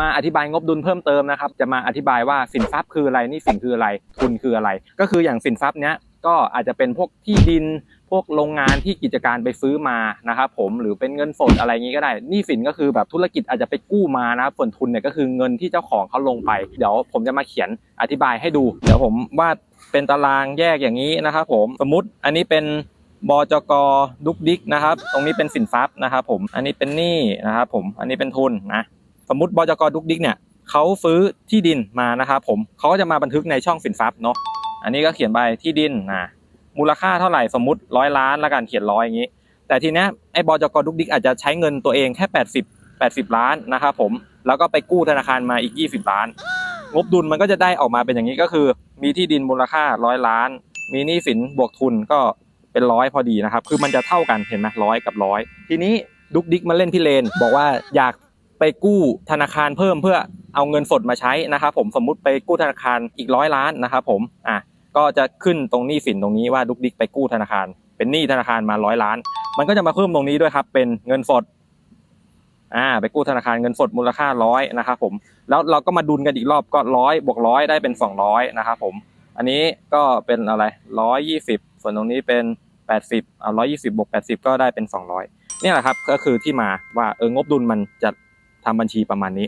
มาอธิบายงบดุลเพิ่มเติมนะครับ จะมาอธิบายว่าสินทรัพย์คืออะไรนี่สินคืออะไรทุนคืออะไร ก็คืออย่างสินทรัพย์เนี้ยก็อาจจะเป็นพวกที่ดินพวกโรงงานที่กิจการไปซื้อมานะครับผมหรือเป็นเงินสดอะไรอย่างนี้ก็ได้นี้สินก็คือแบบธุรกิจอาจจะไปกู้มานะครับส่วนทุนเนี่ยก็คือเงินที่เจ้าของเขาลงไป เดี๋ยวผมจะมาเขียนอธิบายให้ดู เดี๋ยวผมวาดเป็นตารางแยกอย่างนี้นะครับผมสมมติอันนี้เป็นบจกดุกดิกนะครับ ตรงนี้เป็นสินทรัพย์นะครับผมอันนี้เป็นหนี้นะครับผมอันนี้เป็นทุนนะ สมมติบจกดุกดิกเนี่ยเขาซื้อที่ดินมานะครับผมเขาก็จะมาบันทึกในช่องสินทรัพย์เนาะอันนี้ก็เขียนไปที่ดินนะมูลค่าเท่าไหร่สมมติร้อยล้านแล้วกันเขียนร้อยอย่างนี้ แต่ทีเนี้ยไอ้บจกดุกดิกอาจจะใช้เงินตัวเองแค่ 80 80 ล้านนะครับผมแล้วก็ไปกู้ธนาคารมาอีก 20 ล้าน งบดุลมันก็จะได้ออกมาเป็นอย่างนี้ก็คือ มีที่ดินมูลค่าร้อยล้าน มีหนี้สินบวกทุนก็เป็นร้อยพอดีนะครับ คือมันจะเท่ากันเห็นไหมร้อยกับร้อยทีนี้ดุกดิกมาเล่นพี่เลน บอกว่าอยาก ไปกู้ธนาคารเพิ่มเพื่อเอาเงินสดมาใช้นะครับผมสมมุติไปกู้ธนาคารอีกร้อยล้านนะครับผมอะก็จะขึ้นตรงหนี้สินตรงนี้ว่าดุกดิกไปกู้ธนาคาร เป็นหนี้ธนาคารมาร้อยล้าน มันก็จะมาเพิ่มตรงนี้ด้วยครับ เป็นเงินสดอ่าไปกู้ธนาคารเงินสดมูลค่าร้อยนะครับผมแล้วเราก็มาดุลกันอีกรอบก็ร้อยบวกร้อยได้เป็นสองร้อยนะครับผม อันนี้ก็เป็นอะไรร้อยยี่สิบส่วนตรงนี้เป็นแปดสิบอ่าร้อยยี่สิบบวกแปดสิบก็ได้เป็นสองร้อยนี่แหละครับก็คือที่มาว่าเอองบดุลมันจะ ทำบัญชีประมาณนี้